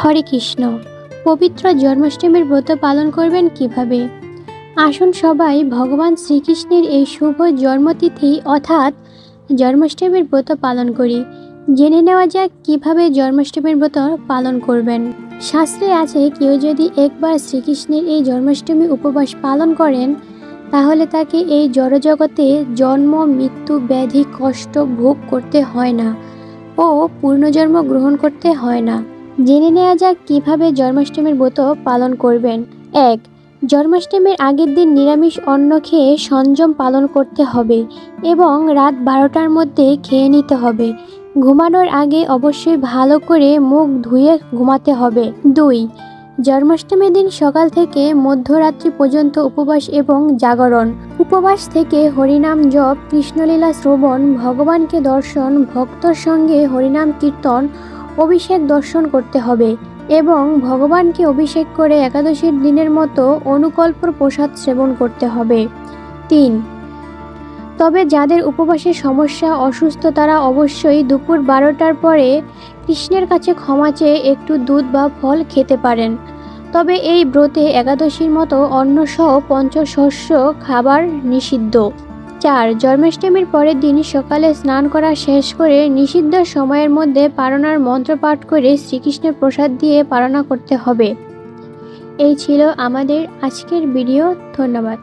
হরে কৃষ্ণ, পবিত্র জন্মাষ্টমীর ব্রত পালন করবেন কীভাবে? আসুন সবাই ভগবান শ্রীকৃষ্ণের এই শুভ জন্মতিথি অর্থাৎ জন্মাষ্টমীর ব্রত পালন করি। জেনে নেওয়া যাক কীভাবে জন্মাষ্টমীর ব্রত পালন করবেন। শাস্ত্রে আছে, কেউ যদি একবার শ্রীকৃষ্ণের এই জন্মাষ্টমী উপবাস পালন করেন, তাহলে তাকে এই জড়জগতে জন্ম, মৃত্যু, ব্যাধি, কষ্ট ভোগ করতে হয় না ও পূর্ণজন্ম গ্রহণ করতে হয় না। জেনে নেওয়া যাক কীভাবে জন্মাষ্টমীর ব্রত পালন করবেন। এক, জন্মাষ্টমীর আগের দিন নিরামিষ অন্ন খেয়ে সংযম পালন করতে হবে এবং রাত বারোটার মধ্যে খেয়ে নিতে হবে। ঘুমানোর আগে অবশ্যই ভালো করে মুখ ধুয়ে ঘুমাতে হবে। দুই, জন্মাষ্টমীর দিন সকাল থেকে মধ্যরাত্রি পর্যন্ত উপবাস এবং জাগরণ। উপবাস থেকে হরিনাম জপ, কৃষ্ণলীলা শ্রবণ, ভগবানকে দর্শন, ভক্তর সঙ্গে হরিনাম কীর্তন অভিষেক দর্শন করতে হবে এবং ভগবানকে অভিষেক করে একাদশীর দিনের মতো অনুকল্প প্রসাদ সেবন করতে হবে। তিন, তবে যাদের উপবাসের সমস্যা, অসুস্থ, তারা অবশ্যই দুপুর বারোটার পরে কৃষ্ণের কাছে ক্ষমা চেয়ে একটু দুধ বা ফল খেতে পারেন। তবে এই ব্রতে একাদশীর মতো অন্নসহ পঞ্চশস্য খাবার নিষিদ্ধ। চার, জন্মাষ্টমীর পরের দিন সকালে স্নান করা শেষ করে নিষিদ্ধ সময়ের মধ্যে পারণার মন্ত্র পাঠ করে শ্রীকৃষ্ণের প্রসাদ দিয়ে পারণা করতে হবে। এই ছিল আমাদের আজকের ভিডিও। ধন্যবাদ।